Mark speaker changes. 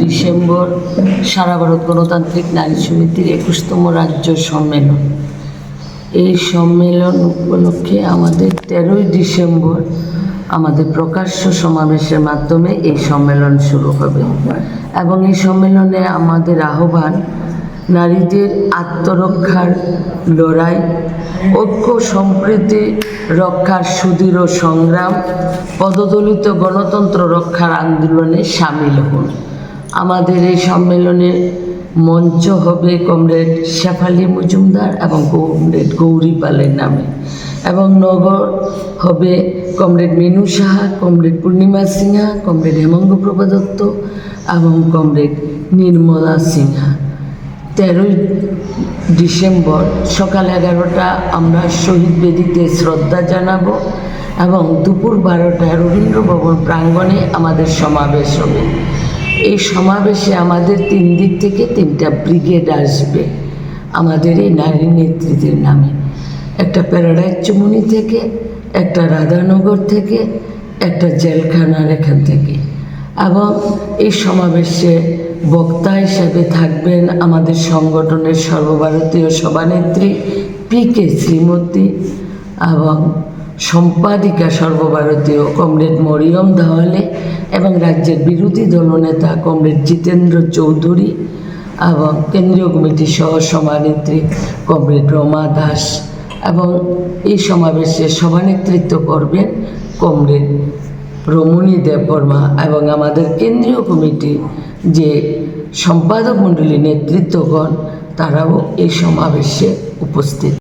Speaker 1: December, সারা ভারত গণতান্ত্রিক নারী সমিতির একুশতম রাজ্য সম্মেলন। এই সম্মেলন উপলক্ষে আমাদের তেরোই ডিসেম্বর আমাদের প্রকাশ্য সমাবেশের মাধ্যমে এই সম্মেলন শুরু হবে এবং এই সম্মেলনে আমাদের আহ্বান, নারীদের আত্মরক্ষার লড়াই, ঐক্য, সম্প্রীতি রক্ষার সুদৃঢ় সংগ্রাম, পদদলিত গণতন্ত্র রক্ষার আন্দোলনে সামিল হন। আমাদের এই সম্মেলনে মঞ্চ হবে কমরেড শেফালি মজুমদার এবং কমরেড গৌরী পালের নামে। এবং নগর হবে comrade Minu Saha, comrade Purnima Sinha, comrade Hemanga Prabha Dutta এবং কমরেড নির্মলা সিনহা। তেরোই ডিসেম্বর সকাল এগারোটা আমরা শহীদ বেদিতে শ্রদ্ধা জানাব এবং দুপুর বারোটায় রবীন্দ্র ভবন প্রাঙ্গণে আমাদের সমাবেশ হবে। এই সমাবেশে আমাদের তিন দিক থেকে তিনটা ব্রিগেড আসবে। আমাদের এই নারী নেতৃত্বের নামে। একটা প্যারাডাইজ চুমুনি থেকে, একটা রাধানগর থেকে, একটা জেলখানার এখান থেকে। এবং এই সমাবেশে বক্তা হিসেবে থাকবেন আমাদের সংগঠনের সর্বভারতীয় সভানেত্রী পি কে শ্রীমতী এবং সম্পাদিকা সর্বভারতীয় কমরেড মরিয়ম ধাওয়ালে এবং রাজ্যের বিরোধী দলনেতা কমরেড জিতেন্দ্র চৌধুরী এবং কেন্দ্রীয় কমিটির সহ সভানেত্রী কমরেড রমা দাস এবং এই সমাবেশে সভানেতৃত্ব করবেন কমরেড রমণী দেববর্মা এবং আমাদের কেন্দ্রীয় কমিটি যে সম্পাদক মণ্ডলী নেতৃত্বগণ, তারাও এই সমাবেশে উপস্থিত।